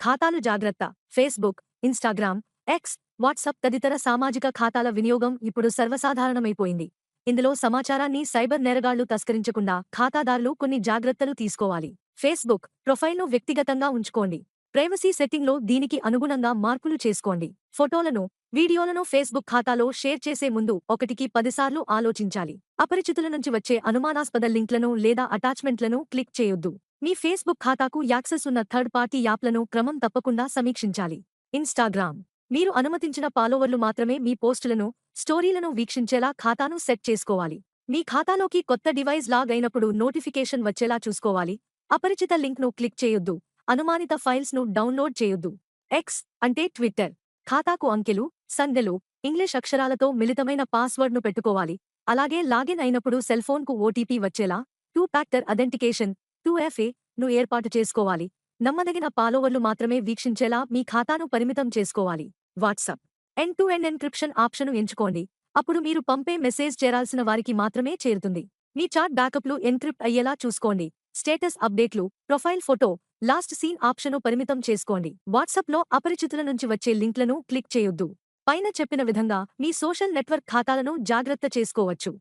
ఖాతాలు జాగ్రత్త. Facebook Instagram X WhatsApp తదితర సామాజిక ఖాతాల వినియోగం ఇప్పుడు సర్వసాధారణమైపోయింది. ఇందులో సమాచారాన్ని సైబర్ నేరగాళ్ళు తస్కరించకుండా ఖాతాదారులు కొన్ని జాగ్రత్తలు తీసుకోవాలి. ఫేస్బుక్ ప్రొఫైల్ను వ్యక్తిగతంగా ఉంచుకోండి. ప్రైవసీ సెట్టింగ్లో దీనికి అనుగుణంగా మార్పులు చేసుకోండి. ఫోటోలను వీడియోలను ఫేస్బుక్ ఖాతాలో షేర్ చేసే ముందు ఒకటికి పదిసార్లు ఆలోచించాలి. అపరిచితుల నుంచి వచ్చే అనుమానాస్పద లింక్లను లేదా అటాచ్మెంట్లను క్లిక్ చేయొద్దు. మీ ఫేస్బుక్ ఖాతాకు యాక్సెస్ ఉన్న థర్డ్ పార్టీ యాప్లను క్రమం తప్పకుండా సమీక్షించాలి. ఇన్స్టాగ్రామ్. మీరు అనుమతించిన ఫాలోవర్లు మాత్రమే మీ పోస్టులను స్టోరీలను వీక్షించేలా ఖాతాను సెట్ చేసుకోవాలి. మీ ఖాతాలోకి కొత్త డివైస్ లాగ్ అయినప్పుడు నోటిఫికేషన్ వచ్చేలా చూసుకోవాలి. అపరిచిత లింక్ను క్లిక్ చేయొద్దు. అనుమానిత ఫైల్స్ను డౌన్లోడ్ చేయొద్దు. ఎక్స్ అంటే ట్విట్టర్. ఖాతాకు అంకెలు సందెలు ఇంగ్లీష్ అక్షరాలతో మిళితమైన పాస్వర్డ్ను పెట్టుకోవాలి. అలాగే లాగిన్ అయినప్పుడు సెల్ఫోన్కు ఓటీపీ వచ్చేలా two factor authentication two FA ను ఏర్పాటు చేసుకోవాలి. నమ్మదగిన ఫాలోవర్లు మాత్రమే వీక్షించేలా మీ ఖాతాను పరిమితం చేసుకోవాలి. WhatsApp. End to end encryption option ఎంచుకోండి. అప్పుడు మీరు పంపే మెసేజ్ చేరాల్సిన వారికి మాత్రమే చేరుతుంది. మీ చాట్ బ్యాకప్లు ఎన్క్రిప్ట్ అయ్యేలా చూసుకోండి. స్టేటస్ అప్డేట్లు profile photo last seen option పరిమితం చేసుకోండి. వాట్సాప్లో అపరిచితుల నుంచి వచ్చే లింక్లను క్లిక్ చేయొద్దు. పైన చెప్పిన విధంగా మీ సోషల్ నెట్వర్క్ ఖాతాలను జాగ్రత్త చేసుకోవచ్చు.